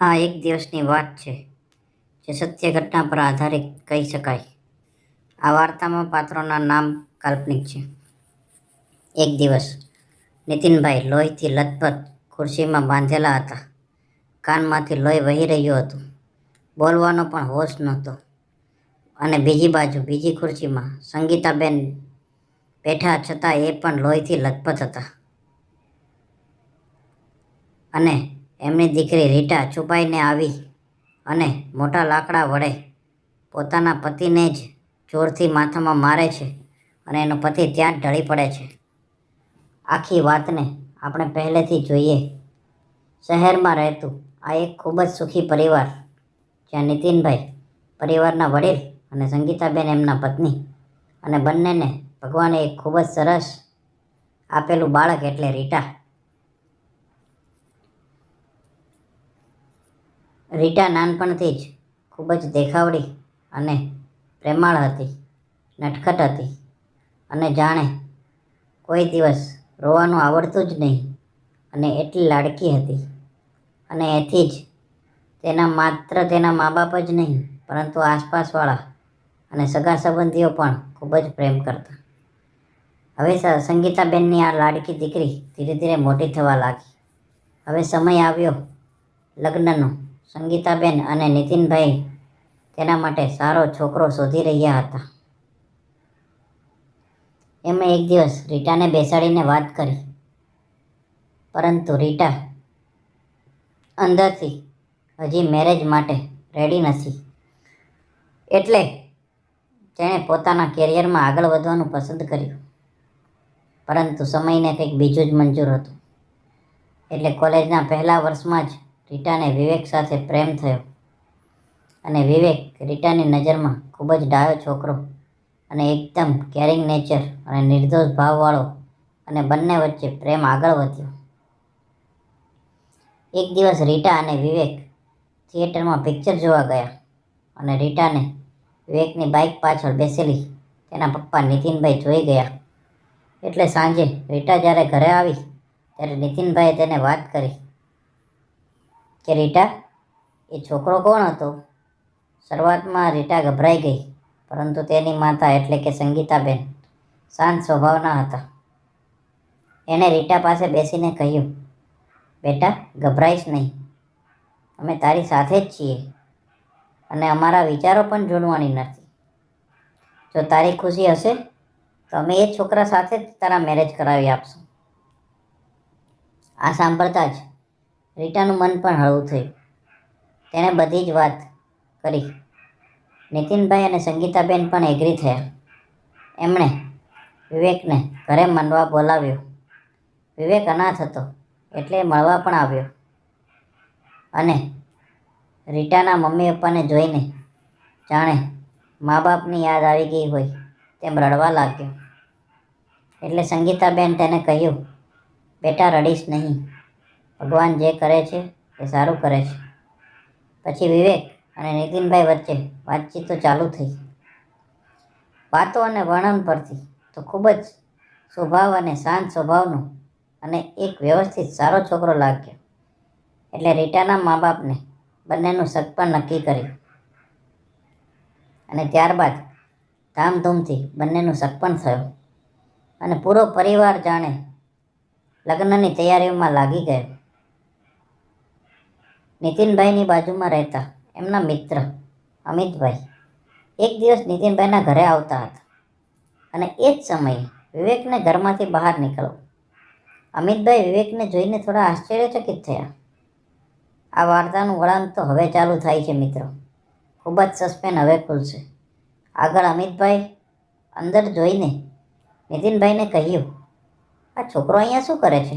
આ એક દિવસની વાત છે, જે સત્ય ઘટના પર આધારિત કહી શકાય. આ વાર્તામાં પાત્રોના નામ કાલ્પનિક છે. એક દિવસ, નીતિનભાઈ લોહીથી લથપથ ખુરશીમાં બાંધેલા હતા. કાનમાંથી લોહી વહી રહ્યું હતું. બોલવાનો પણ હોશ નહોતો. અને બીજી બાજુ, બીજી ખુરશીમાં સંગીતાબેન બેઠા છતાં એ પણ લોહીથી લથપથ હતા. અને એમની દીકરી રીટા છુપાઈને આવી અને મોટા લાકડા વડે પોતાના પતિને જ જોરથી માથામાં મારે છે અને એનો પતિ ત્યાં જ ઢળી પડે છે. આખી વાતને આપણે પહેલેથી જોઈએ. શહેરમાં રહેતું આ એક ખૂબ જ સુખી પરિવાર, જ્યાં નીતિનભાઈ પરિવારના વડીલ અને સંગીતાબેન એમના પત્ની અને બંનેને ભગવાને એક ખૂબ જ સરસ આપેલું બાળક એટલે રીટા. રીટા નાનપણથી જ ખૂબ જ દેખાવડી અને પ્રેમાળ હતી, નટખટ હતી અને જાણે કોઈ દિવસ રોવાનું આવડતું જ નહીં અને એટલી લાડકી હતી. અને એથી જ તેના માત્ર તેના મા બાપ જ નહીં, પરંતુ આસપાસવાળા અને સગા સંબંધીઓ પણ ખૂબ જ પ્રેમ કરતા. હવે સંગીતાબેનની આ લાડકી દીકરી ધીરે ધીરે મોટી થવા લાગી. હવે સમય આવ્યો લગ્નનો. સંગીતાબેન અને નીતિનભાઈ તેના માટે સારો છોકરો શોધી રહ્યા હતા. એમણે એક દિવસ રીટાને બેસાડીને વાત કરી. પરંતુ રીટા અંદરથી હજી મેરેજ માટે રેડી નથી. એટલે તેણે પોતાના કેરિયરમાં આગળ વધવાનું પસંદ કર્યું. પરંતુ સમયને કંઈક બીજું જ મંજૂર હતું. એટલે કોલેજના પહેલા વર્ષમાં જ રીટાને વિવેક સાથે પ્રેમ થયો. અને વિવેક રીટાની નજરમાં ખૂબ જ ડાયો છોકરો અને એકદમ કેરિંગ નેચર અને નિર્દોષ ભાવવાળો અને બંને વચ્ચે પ્રેમ આગળ વધ્યો. એક દિવસ રીટા અને વિવેક થિયેટરમાં પિક્ચર જોવા ગયા અને રીટાને વિવેકની બાઇક પાછળ બેસેલી તેના પપ્પા નીતિનભાઈ જોઈ ગયા. એટલે સાંજે રીટા જ્યારે ઘરે આવી ત્યારે નીતિનભાઈએ તેને વાત કરી. કે રીટા, એ છોકરો કોણ હતો? શરૂઆતમાં રીટા ગભરાઈ ગઈ, પરંતુ તેની માતા એટલે કે સંગીતાબેન શાંત સ્વભાવના હતા. એણે રીટા પાસે બેસીને કહ્યું, બેટા, ગભરાઈશ નહીં. અમે તારી સાથે જ છીએ અને અમારા વિચારો પણ જોડવાની નથી. જો તારી ખુશી હશે, તો અમે એ છોકરા સાથે જ તારા મેરેજ કરાવી આપશું. આ સાંભળતા જ રીટાનું મન પણ હળવું થયું. તેણે બધી જ વાત કરી. નીતિનભાઈ અને સંગીતાબેન પણ એગ્રી થયા. એમણે વિવેકને ઘરે મનવા બોલાવ્યો. વિવેક અનાથ હતો એટલે મળવા પણ આવ્યો. અને રીટાના મમ્મી પપ્પાને જોઈને જાણે મા બાપની યાદ આવી ગઈ હોય તેમ રડવા લાગ્યો. એટલે સંગીતાબેન તેને કહ્યું, બેટા, રડીશ નહીં. ભગવાન જે કરે છે, એ સારું કરે છે. પછી વિવેક અને નીતિનભાઈ વચ્ચે વાતચીત તો ચાલુ થઈ. વાતો અને વર્ણન પરથી તો ખૂબ જ સ્વભાવ અને શાંત સ્વભાવનો અને એક વ્યવસ્થિત સારો છોકરો લાગ્યો. એટલે રીટાના મા બાપને બંનેનું સગપણ નક્કી કર્યું. અને ત્યારબાદ ધામધૂમથી બંનેનું સગપણ થયું. અને પૂરો પરિવાર જાણે લગ્નની તૈયારીઓમાં લાગી ગયો. નીતિનભાઈની બાજુમાં રહેતા એમના મિત્ર અમિતભાઈ એક દિવસ નીતિનભાઈના ઘરે આવતા હતા. અને એ જ સમયે વિવેકને ઘરમાંથી બહાર નીકળો અમિતભાઈ વિવેકને જોઈને થોડા આશ્ચર્યચકિત થયા. આ વાર્તાનું વળાંક તો હવે ચાલુ થાય છે મિત્રો. ખૂબ જ સસ્પેન્સ હવે ખુલશે. આગળ અમિતભાઈ અંદર જોઈને નીતિનભાઈને કહ્યું, આ છોકરો અહીંયા શું કરે છે?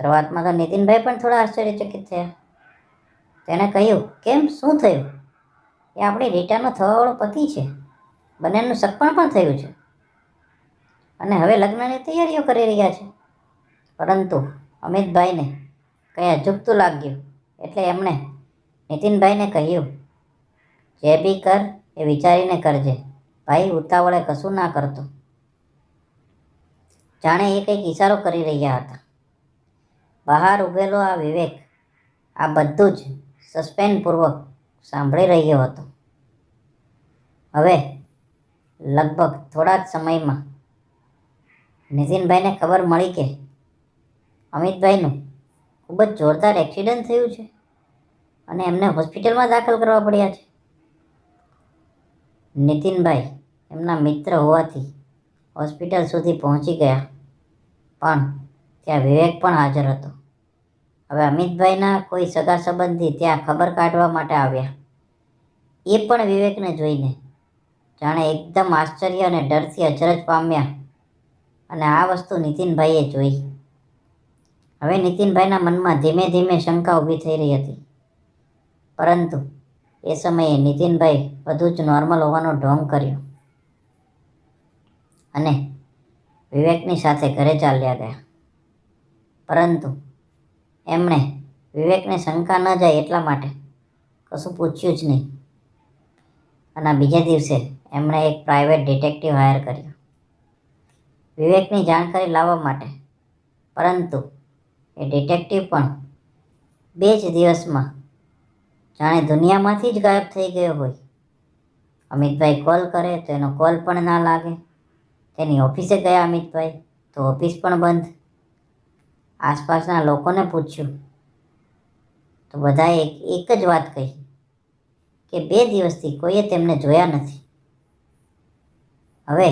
શરૂઆતમાં તો નીતિનભાઈ પણ થોડા આશ્ચર્યચકિત થયા. તેણે કહ્યું, કેમ? શું થયું? એ આપણી રીટાનો થવાવાળો પતિ છે. બંનેનું સગપણ પણ થયું છે. અને હવે લગ્નની તૈયારીઓ કરી રહ્યા છે. પરંતુ અમિતભાઈને કંઈ અજુગતું લાગ્યું. એટલે એમણે નીતિનભાઈને કહ્યું, જે બી કર, એ વિચારીને કરજે. ભાઈ, ઉતાવળે કશું ના કરતો. જાણે એ કંઈક ઈશારો કરી રહ્યા હતા. બહાર ઊભેલો આ વિવેક આ બધું જ સસ્પેન્સપૂર્વક સાંભળી રહ્યો હતો. હવે લગભગ થોડા જ સમયમાં નીતિનભાઈને ખબર મળી કે અમિતભાઈનું ખૂબ જ જોરદાર એક્સિડન્ટ થયું છે અને એમને હોસ્પિટલમાં દાખલ કરવા પડ્યા છે. નીતિનભાઈ એમના મિત્ર હોવાથી હોસ્પિટલ સુધી પહોંચી ગયા, પણ ત્યાં વિવેક પણ હાજર હતો. હવે અમિતભાઈના કોઈ સગા સંબંધી ત્યાં ખબર કાઢવા માટે આવ્યા. એ પણ વિવેકને જોઈને. જાણે એકદમ આશ્ચર્ય અને ડરથી અચરજ પામ્યા. અને આ વસ્તુ નીતિનભાઈએ જોઈ. હવે નીતિનભાઈના મનમાં ધીમે ધીમે શંકા ઊભી થઈ રહી હતી. પરંતુ એ સમયે નીતિનભાઈ બધું જ નોર્મલ હોવાનો ઢોંગ કર્યો. અને વિવેકની સાથે ઘરે ચાલ્યા ગયા. પરંતુ એમણે વિવેકને શંકા ન જાય એટલા માટે કશું પૂછ્યું જ નહીં. અને બીજા દિવસે એમણે એક પ્રાઇવેટ ડિટેક્ટિવ હાયર કર્યો. વિવેકની જાણકારી લાવવા માટે. પરંતુ એ ડિટેક્ટિવ પણ બે જ દિવસમાં જાણે દુનિયામાંથી જ ગાયબ થઈ ગયો હોય. અમિતભાઈ કોલ કરે તો એનો કોલ પણ ના લાગે. તેની ઓફિસે ગયા અમિતભાઈ, તો ઓફિસ પણ બંધ. આસપાસના લોકોને પૂછ્યું. તો બધાએ એક જ વાત કહી કે બે દિવસથી કોઈએ તેમને જોયા નથી. હવે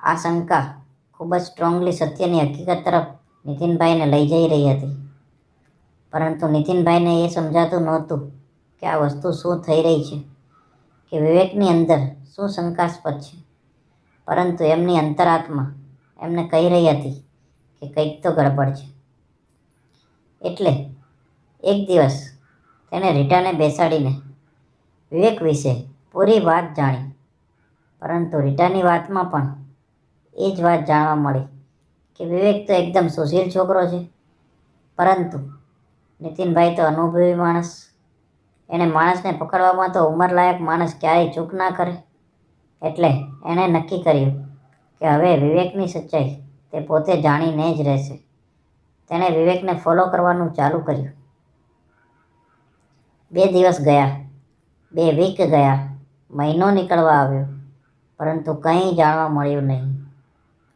આ શંકા ખૂબ જ સ્ટ્રોંગલી સત્યની હકીકત તરફ નીતિનભાઈને લઈ જઈ રહી હતી. પરંતુ નીતિનભાઈને એ સમજાતું નહોતું કે આ વસ્તુ શું થઈ રહી છે, કે વિવેકની અંદર શું શંકાસ્પદ છે. પરંતુ એમની અંતરાત્મા એમને કહી રહી હતી કે કંઈક તો ગડબડ છે. એટલે એક દિવસ તેણે રીટાને બેસાડીને વિવેક વિશે પૂરી વાત જાણી. પરંતુ રીટાની વાતમાં પણ એ જ વાત જાણવા મળી કે વિવેક તો એકદમ સુશીલ છોકરો છે. પરંતુ નીતિનભાઈ તો અનુભવી માણસ. એણે માણસને પકડવામાં તો ઉંમરલાયક માણસ ક્યારેય ચૂક ના કરે. એટલે એણે નક્કી કર્યું કે હવે વિવેકની સચ્ચાઈ તે પોતે જાણીને જ રહેશે. તેણે વિવેકને ફોલો કરવાનું ચાલુ કર્યું. બે દિવસ ગયા, બે વીક ગયા, મહિનો નીકળવા આવ્યો, પરંતુ કંઈ જાણવા મળ્યું નહીં.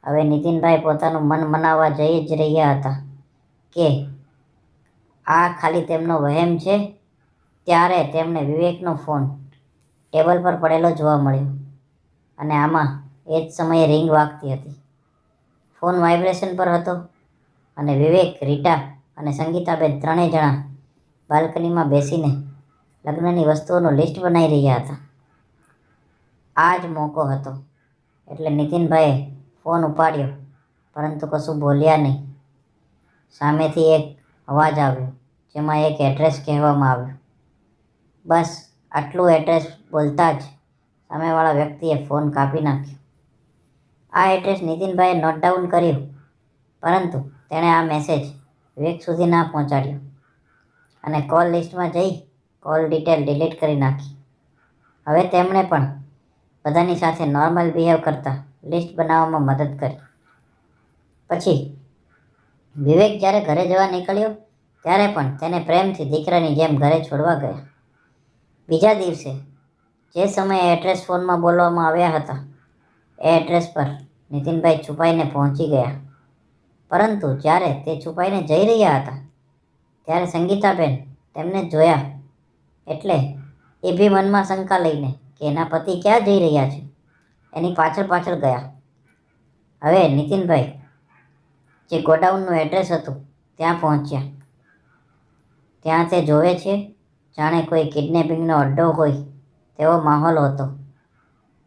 હવે નીતિનભાઈ પોતાનું મન મનાવવા જઈ જ રહ્યા હતા કે આ ખાલી તેમનો વહેમ છે, ત્યારે તેમને વિવેકનો ફોન ટેબલ પર પડેલો જોવા મળ્યો અને આમાં એ જ સમયે રિંગ વાગતી હતી. ફોન વાઇબ્રેશન પર હતો અને વિવેક, રીટા અને સંગીતાબેન ત્રણેય જણા બાલ્કનીમાં બેસીને લગ્નની વસ્તુઓનું લિસ્ટ બનાવી રહ્યા હતા. આ જ મોકો હતો. એટલે નીતિનભાઈએ ફોન ઉપાડ્યો, પરંતુ કશું બોલ્યા નહીં. સામેથી એક અવાજ આવ્યો, જેમાં એક એડ્રેસ કહેવામાં આવ્યું. બસ, આટલું એડ્રેસ બોલતા જ. સામેવાળા વ્યક્તિએ ફોન કાપી નાખ્યો. આ એડ્રેસ નીતિનભાઈએ નોટ ડાઉન કર્યું. પરંતુ તેણે આ મેસેજ વિવેક સુધી ના પહોંચાડ્યો. અને કોલ લિસ્ટમાં જઈ કોલ ડિટેલ ડિલીટ કરી નાખી. હવે તેમણે પણ બધાની સાથે નોર્મલ બિહેવ કરતા લિસ્ટ બનાવવામાં મદદ કરી. પછી વિવેક જ્યારે ઘરે જવા નીકળ્યો, ત્યારે પણ તેને પ્રેમથી દીકરાની જેમ ઘરે છોડવા ગયા. બીજા દિવસે જે સમયે એડ્રેસ ફોનમાં બોલવામાં આવ્યા હતા, એ એડ્રેસ પર નીતિનભાઈ છુપાઈને પહોંચી ગયા. પરંતુ જ્યારે તે છુપાઈને જઈ રહ્યા હતા, ત્યારે સંગીતાબેન તેમને જોયા એટલે એ બી મનમાં શંકા લઈને કે એના પતિ ક્યાં જઈ રહ્યા છે? એની પાછળ પાછળ ગયા. હવે નીતિનભાઈ જે ગોડાઉનનું એડ્રેસ હતું, ત્યાં પહોંચ્યા. ત્યાં તે જોવે છે, જાણે કોઈ કિડનેપિંગનો અડ્ડો હોય તેવો માહોલ હતો,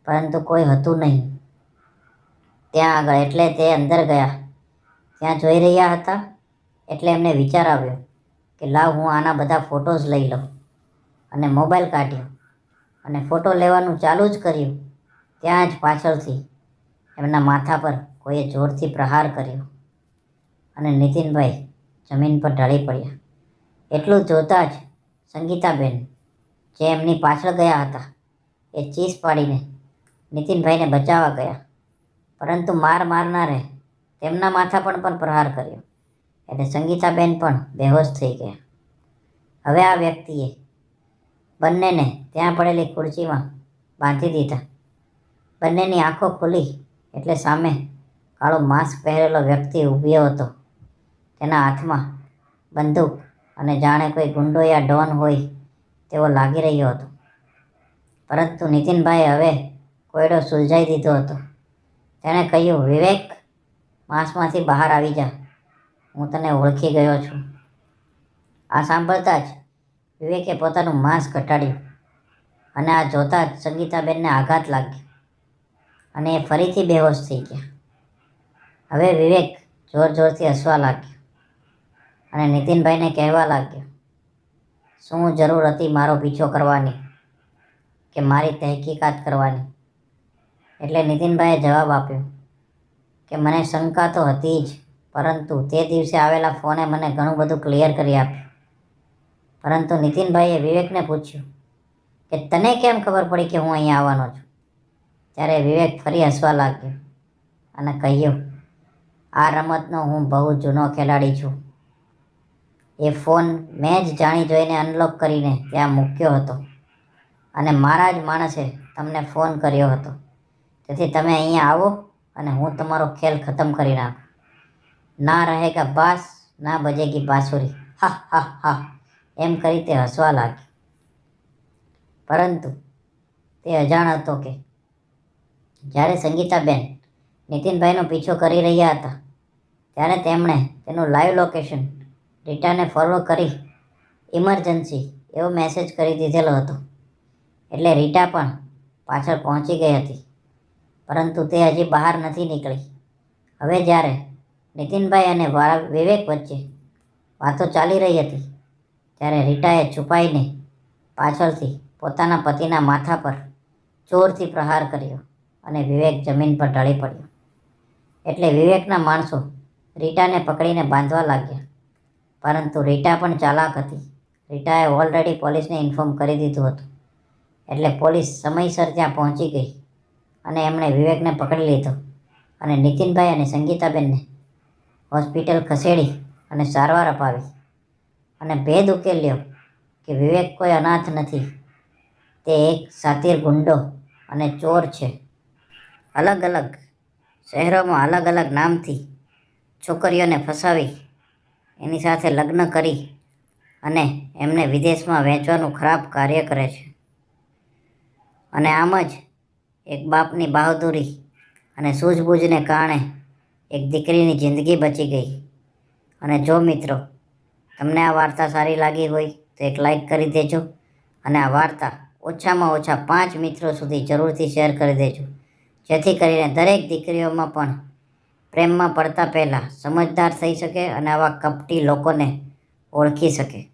પરંતુ કોઈ હતું નહીં. ત્યાં આગળ એટલે તે અંદર ગયા. ત્યાં જોઈ રહ્યા હતા એટલે એમને વિચાર આવ્યો કે લાવ હું આના બધા ફોટોઝ લઈ લઉં અને મોબાઈલ કાઢ્યો અને ફોટો લેવાનું ચાલુ જ કર્યું. ત્યાં જ પાછળથી એમના માથા પર કોઈએ જોરથી પ્રહાર કર્યો અને નીતિનભાઈ જમીન પર ઢળી પડ્યા. એટલું જોતાં જ સંગીતાબેન, જે એમની પાછળ ગયા હતા, એ ચીસ પાડીને નીતિનભાઈને બચાવવા ગયા. પરંતુ માર મારનારે તેમના માથા પર પણ પ્રહાર કર્યો. એટલે સંગીતાબેન પણ બેહોશ થઈ ગયા. હવે આ વ્યક્તિએ બંનેને ત્યાં પડેલી ખુરશીમાં બાંધી દીધા. બંનેની આંખો ખુલી એટલે સામે કાળો માસ્ક પહેરેલો વ્યક્તિ ઊભ્યો હતો. તેના હાથમાં બંદૂક અને જાણે કોઈ ગુંડો યા ડોન હોય તેવો લાગી રહ્યો હતો. પરંતુ નીતિનભાઈ હવે કોયડો સુલઝાઈ દીધો હતો. તેણે કહ્યું, વિવેક માસમાંથી બહાર આવી જા. હું તને ઓળખી ગયો છું. આ સાંભળતા જ વિવેકે પોતાનું માંસ ઘટાડ્યું અને આ જોતા જ સંગીતાબેનને આઘાત લાગ્યો અને એ ફરીથી બેહોશ થઈ ગયા. હવે વિવેક જોર જોરથી હસવા લાગ્યો અને નીતિનભાઈને કહેવા લાગ્યો, શું જરૂર હતી મારો પીછો કરવાની કે મારી તહેકીકાત કરવાની? એટલે નીતિનભાઈએ જવાબ આપ્યો કે મને શંકા તો હતી જ, પરંતુ તે દિવસે આવેલા ફોને મને ઘણું બધું ક્લિયર કરી આપ્યું. પરંતુ નીતિનભાઈએ વિવેકને પૂછ્યું કે તને કેમ ખબર પડી કે હું અહીંયા આવવાનો છું? ત્યારે વિવેક ફરી હસવા લાગ્યો અને કહ્યું, આ રમતનો હું બહુ જૂનો ખેલાડી છું. એ ફોન મેં જ જાણી જોઈને અનલોક કરીને ત્યાં મૂક્યો હતો અને મારા જ માણસે તમને ફોન કર્યો હતો. તેથી તમે અહીંયા આવો અને હું તમારો ખેલ ખતમ કરી નાખું. ના રહેગા બાસ, ના બજેગી બાંસુરી. હા હા હા. એમ કરી તે હસવા લાગી. પરંતુ તે અજાણ હતો કે જ્યારે સંગીતાબેન નીતિનભાઈનો પીછો કરી રહ્યા હતા, ત્યારે તેમણે તેનું લાઈવ લોકેશન રીટાને ફોરવર્ડ કરી ઇમરજન્સી એવો મેસેજ કરી દીધેલો હતો. એટલે રીટા પણ પાછળ પહોંચી ગઈ હતી. પરંતુ તે હજી બહાર નથી નીકળી. હવે જ્યારે નીતિનભાઈ અને વિવેક વચ્ચે વાતો ચાલી રહી હતી, ત્યારે રીટાએ છુપાઈને પાછળથી પોતાના પતિના માથા પર જોરથી પ્રહાર કર્યો અને વિવેક જમીન પર ઢળી પડ્યો. એટલે વિવેકના માણસો રીટાને પકડીને બાંધવા લાગ્યા. પરંતુ રીટા પણ ચાલાક હતી. રીટાએ ઓલરેડી પોલીસને ઇન્ફોર્મ કરી દીધું હતું. એટલે પોલીસ સમયસર ત્યાં પહોંચી ગઈ. અને એમણે વિવેકને પકડી લીધો અને નીતિનભાઈ અને સંગીતાબેનને હોસ્પિટલ ખસેડી અને સારવાર અપાવી અને ભેદ ઉકેલ્યો કે વિવેક કોઈ અનાથ નથી. તે એક સાતીર ગુંડો અને ચોર છે. અલગ અલગ શહેરોમાં અલગ અલગ નામથી છોકરીઓને ફસાવી, એની સાથે લગ્ન કરી અને એમને વિદેશમાં વેચવાનું ખરાબ કાર્ય કરે છે. અને આમ જ એક બાપની બહાદુરી અને સૂઝબૂઝને કારણે એક દીકરીની જિંદગી બચી ગઈ. અને જો મિત્રો, તમને આ વાર્તા સારી લાગી હોય તો એક લાઈક કરી દેજો અને આ વાર્તા ઓછામાં ઓછા પાંચ મિત્રો સુધી જરૂરથી શેર કરી દેજો. જેથી કરીને દરેક દીકરીઓમાં પણ પ્રેમમાં પડતા પહેલાં સમજદાર થઈ શકે અને આવા કપટી લોકોને ઓળખી શકે.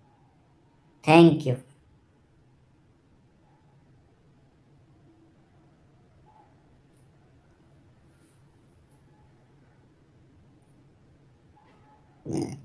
Thank you Yeah.